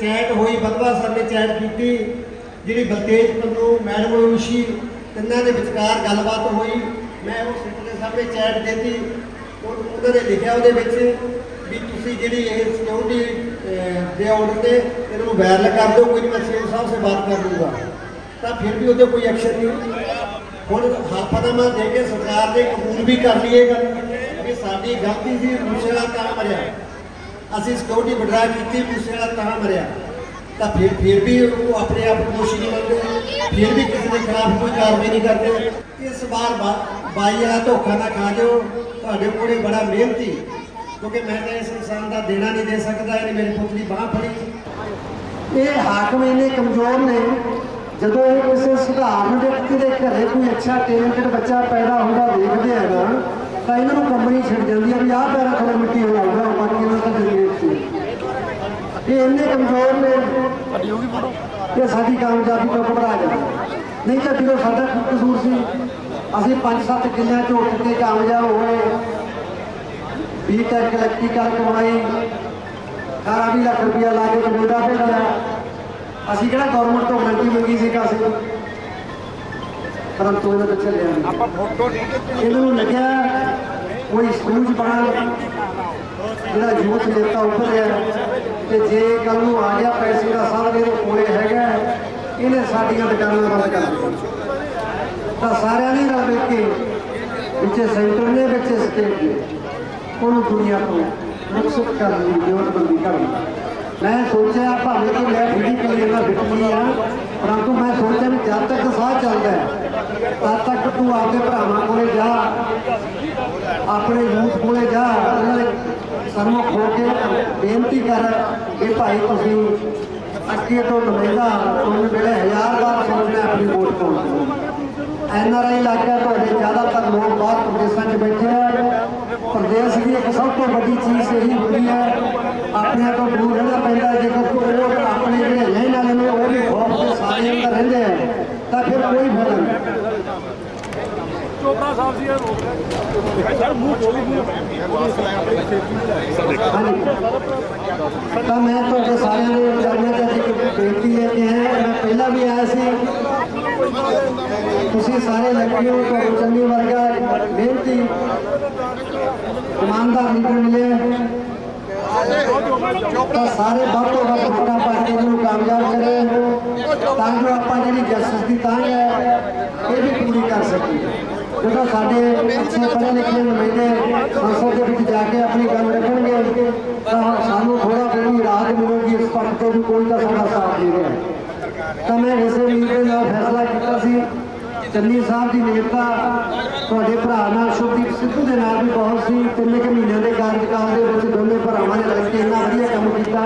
Chat ਹੋਈ, ਬਦਵਾ sir ਨੇ chat ਕੀਤੀ, ਜਿਹੜੀ ਬਲਤੇਜ ਪੰਨੂ ਮੈਡਮ ਉਸ਼ੀ ਤਿੰਨਾਂ ਦੇ ਵਿਚਕਾਰ ਗੱਲਬਾਤ ਹੋਈ। ਮੈਂ ਉਹ ਸਿੱਟ ਦੇ ਸਾਹਮਣੇ ਚੈਟ ਦਿੱਤੀ। ਉਹ ਉਹਨਾਂ ਨੇ ਲਿਖਿਆ ਉਹਦੇ ਵਿੱਚ ਵੀ ਤੁਸੀਂ ਜਿਹੜੀ ਇਹ ਸਿਕਿਉਰਿਟੀ ਦੇ ਆਰਡਰ ਤੇ ਇਹਨਾਂ ਨੂੰ ਵਾਇਰਲ ਕਰ ਦਿਓ, ਕੋਈ ਮੈਂ ਸੀਐਮ ਸਾਹਿਬ ਸੇ ਬਾਤ ਕਰ ਲੂੰਗਾ। ਤਾਂ ਫਿਰ ਵੀ ਉਹਦੇ ਕੋਈ ਐਕਸ਼ਨ ਨਹੀਂ ਹੁਣ ਹਲਫਨਾਮਾ ਦੇ ਕੇ ਸਰਕਾਰ ਦੇ ਕਬੂਲ ਵੀ ਕਰ ਲਈਏ। ਗੱਲ ਵੀ ਸਾਡੀ ਗਲਤੀ ਸੀ ਮੂਸੇ ਵਾਲਾ ਤਾਂ ਮਰਿਆ ਅਸੀਂ ਸਿਕਿਉਰਿਟੀ ਵਿਡਰਾ ਕੀਤੀ ਮੂਸੇ ਵਾਲਾ ਤਾਂ ਮਰਿਆ। ਤਾਂ ਫਿਰ ਫਿਰ ਵੀ ਉਹ ਆਪਣੇ ਆਪ ਨੂੰ ਦੋਸ਼ੀ ਨਹੀਂ ਮੰਨਦੇ ਫਿਰ ਵੀ ਕਿਸੇ ਦੇ ਖਿਲਾਫ ਕੋਈ ਕਾਰਵਾਈ ਨਹੀਂ ਕਰਦੇ। ਇਸ ਵਾਰ ਬਾਈ ਵਾਲਾ ਧੋਖਾ ਨਾ ਖਾ ਜਾਓ। ਤੁਹਾਡੇ ਕੋਲੇ ਬੜਾ ਮਿਹਨਤੀ। ਕਿਉਂਕਿ ਮੈਂ ਤਾਂ ਇਸ ਇਨਸਾਨ ਦਾ ਦੇਣਾ ਨਹੀਂ ਦੇ ਸਕਦਾ। ਇਹਨੇ ਮੇਰੇ ਪੁੱਤ ਦੀ ਬਾਹ ਫੜੀ। ਇਹ ਹਾਕਮ ਇੰਨੇ ਕਮਜ਼ੋਰ ਨੇ। ਜਦੋਂ ਇਹ ਕਿਸੇ ਸਧਾਰਨ ਵਿਅਕਤੀ ਦੇ ਘਰੇ ਕੋਈ ਅੱਛਾ ਟੈਲੈਂਟਡ ਬੱਚਾ ਪੈਦਾ ਹੁੰਦਾ, ਦੇਖਦੇ ਆ ਨਾ ਤਾਂ ਇਹਨਾਂ ਨੂੰ ਕੰਪਨੀ ਛੱਡ ਜਾਂਦੀ ਹੈ ਵੀ ਆਹ ਪੈਰਾਂ ਥੋੜਾ ਮਿੱਟੀ ਹਲਾਊਗਾ ਬਾਕੀ ਇਹਨਾਂ ਦਾ ਜ਼ਮੀਨ ਸੀ ਇਹ ਇੰਨੇ ਕਮਜ਼ੋਰ ਨੇ। ਇਹ ਸਾਡੀ ਕਾਮਯਾਬੀ ਤੋਂ ਘਬਰਾ ਜਾਂਦੇ ਨਹੀਂ ਤਾਂ ਜਦੋਂ ਸਾਡਾ ਕਸੂਰ ਸੀ, ਅਸੀਂ 5-7 ਕਿੱਲਿਆਂ ਚ ਉੱਠ ਕੇ ਕਾਮਯਾਬ ਹੋਏ। ਵੀ ਟੈਕ ਇਲੈਕਟ੍ਰੀਕਲ ਕਮਾਈ 18 ਲੱਖ ਰੁਪਇਆ ਲਾ ਕੇ ਕੈਨੇਡਾ ਭੇਜਿਆ। ਅਸੀਂ ਕਿਹੜਾ ਗਵਰਨਮੈਂਟ ਤੋਂ ਗਰੰਟੀ ਮੰਗੀ ਸੀ ਕਿ ਅਸੀਂ ਪਰੰਤੂ ਇਹਨਾਂ ਪਿੱਛੇ ਲਿਆ ਨਹੀਂ। ਆਪਾਂ ਫੋਟੋ ਨਹੀਂ ਇਹਨਾਂ ਨੂੰ ਲੱਗਿਆ ਕੋਈ ਸੂਝ ਬਣਾ ਜਿਹੜਾ ਯੂਥ ਨੇਤਾ ਉੱਪਰ ਹੈ ਤੇ ਜੇ ਕੱਲ ਨੂੰ ਆ ਗਿਆ ਪੈਸੇ ਦਾ ਸਾਧਨ ਇਹਦੇ ਕੋਲੇ ਹੈਗਾ ਇਹਨੇ ਸਾਡੀਆਂ ਦੁਕਾਨਾਂ ਬੰਦ ਕਰ ਦਿੱਤੀਆਂ। ਤਾਂ ਸਾਰਿਆਂ ਨੇ ਰਲ ਮਿਲ ਕੇ ਵਿੱਚ ਸੈਂਟਰ ਨੇ ਵਿੱਚ ਸਟੇਟ ਨੇ ਉਹਨੂੰ ਦੁਨੀਆ ਤੋਂ ਮੁਕਤ ਕਰਨ ਦੀ ਜੋਤਬੰਦੀ ਕਰਨੀ ਮੈਂ ਸੋਚਿਆ ਭਾਵੇਂ ਕਿ ਮੈਂ ਫਿਜ਼ੀਕਲੀ ਇਹਦਾ ਵਿਟਮੀ ਆ ਪਰੰਤੂ ਮੈਂ ਸੋਚਿਆ ਵੀ ਜਦ ਤੱਕ ਚੱਲਦਾ ਤਦ ਤੱਕ ਤੂੰ ਆਪਦੇ ਭਰਾਵਾਂ ਕੋਲੇ ਜਾ, ਆਪਣੇ ਯੂਥ ਕੋਲੇ ਜਾ, ਉਹਨਾਂ ਦੇ ਸਰਮੁਖ ਹੋ ਕੇ ਬੇਨਤੀ ਕਰ ਕਿ ਭਾਈ ਤੁਸੀਂ ਅੱਗੇ ਤੋਂ ਨੁਮਾਇੰਦਾ ਤੁਹਾਨੂੰ ਜਿਹੜਾ ਹਜ਼ਾਰ ਵਾਰ ਸੋਚਣਾ ਆਪਣੀ ਵੋਟ ਪਾਉਣ ਐਨ ਆਰ ਆਈ ਇਲਾਕਾ ਤੁਹਾਡੇ ਜ਼ਿਆਦਾਤਰ ਲੋਕ ਬਾਹਰ ਪ੍ਰਦੇਸ਼ਾਂ 'ਚ ਬੈਠੇ ਆ। ਪ੍ਰਦੇਸ਼ ਦੀ ਇੱਕ ਸਭ ਤੋਂ ਵੱਡੀ ਚੀਜ਼ ਇਹੀ ਹੁੰਦੀ ਹੈ ਆਪਣੇ ਤੋਂ ਦੂਰ ਰਹਿਣਾ ਪੈਂਦਾ ਜੇਕਰ ਉਹ ਆਪਣੇ ਜਿਹੜੇ ਰਹਿਣ ਵਾਲੇ ਨੇ ਉਹ ਵੀ ਖੌਫ ਦੇ ਸਾਰੇ ਅੰਦਰ ਰਹਿੰਦੇ ਆ ਤਾਂ ਫਿਰ ਕੋਈ ਫਾਇਦਾ ਨਹੀਂ ਚੋਪੜਾ ਸਾਹਿਬ ਜੀ ਇਹ ਰੋਕ ਰਿਹਾ ਸਰ ਮੂੰਹ ਖੋਲੀ ਹਾਂਜੀ ਤਾਂ ਮੈਂ ਤੁਹਾਡੇ ਸਾਰਿਆਂ ਦੇ ਚਰਨਾਂ 'ਚ ਅੱਜ ਇੱਕ ਬੇਨਤੀ ਲੈ ਕੇ ਆਇਆ ਮੈਂ ਪਹਿਲਾਂ ਵੀ ਆਇਆ ਸੀ ਤੁਸੀਂ ਸਾਰੇ ਲੱਗੇ ਹੋ ਤੁਹਾਨੂੰ ਚੰਗੀ ਵਰਗਾ ਮਿਹਨਤੀ ਇਮਾਨਦਾਰ ਲੀਡਰ ਮਿਲੇ ਤਾਂ ਸਾਰੇ ਵੱਧ ਤੋਂ ਵੱਧ ਵੋਟਾਂ ਪਾ ਕੇ ਇਹਨੂੰ ਕਾਮਯਾਬ ਕਰੇ ਤਾਂ ਜੋ ਆਪਾਂ ਜਿਹੜੀ ਜਸਟਿਸ ਦੀ ਤਾਂ ਹੈ, ਇਹ ਵੀ ਪੂਰੀ ਕਰ ਸਕੀਏ। ਜਦੋਂ ਸਾਡੇ ਅੱਛੇ ਪੜ੍ਹੇ ਲਿਖੇ ਨੁਮਾਇੰਦੇ ਸੰਸਦ ਦੇ ਵਿੱਚ ਜਾ ਕੇ ਆਪਣੀ ਗੱਲ ਰੱਖਣਗੇ, ਤਾਂ ਸਾਨੂੰ ਥੋੜਾ ਜਿਹੜੀ ਰਾਹਤ ਮਿਲੇਗੀ ਇਸ ਪੱਖ ਤੇ ਵੀ ਕੋਈ ਤਾਂ ਸਾਡਾ ਸਾਥ ਦੇ ਰਿਹਾ ਤਾਂ ਮੈਂ ਇਸੇ ਉਮੀਦ ਦੇ ਨਾਲ ਫੈਸਲਾ ਕੀਤਾ ਸੀ, ਚੰਨੀ ਸਾਹਿਬ ਦੀ ਨੇਤਾ, ਤੁਹਾਡੇ ਭਰਾ ਨਾਲ ਸ਼ੁਭਦੀਪ ਸਿੱਧੂ ਦੇ ਨਾਲ ਵੀ ਬਹੁਤ ਸੀ, ਤਿੰਨ ਕੁ ਮਹੀਨਿਆਂ ਦੇ ਕਾਰਜਕਾਲ ਦੇ ਵਿੱਚ ਦੋਨੇ ਭਰਾਵਾਂ ਨੇ ਰਲ ਕੇ ਇੰਨਾ ਵਧੀਆ ਕੰਮ ਕੀਤਾ।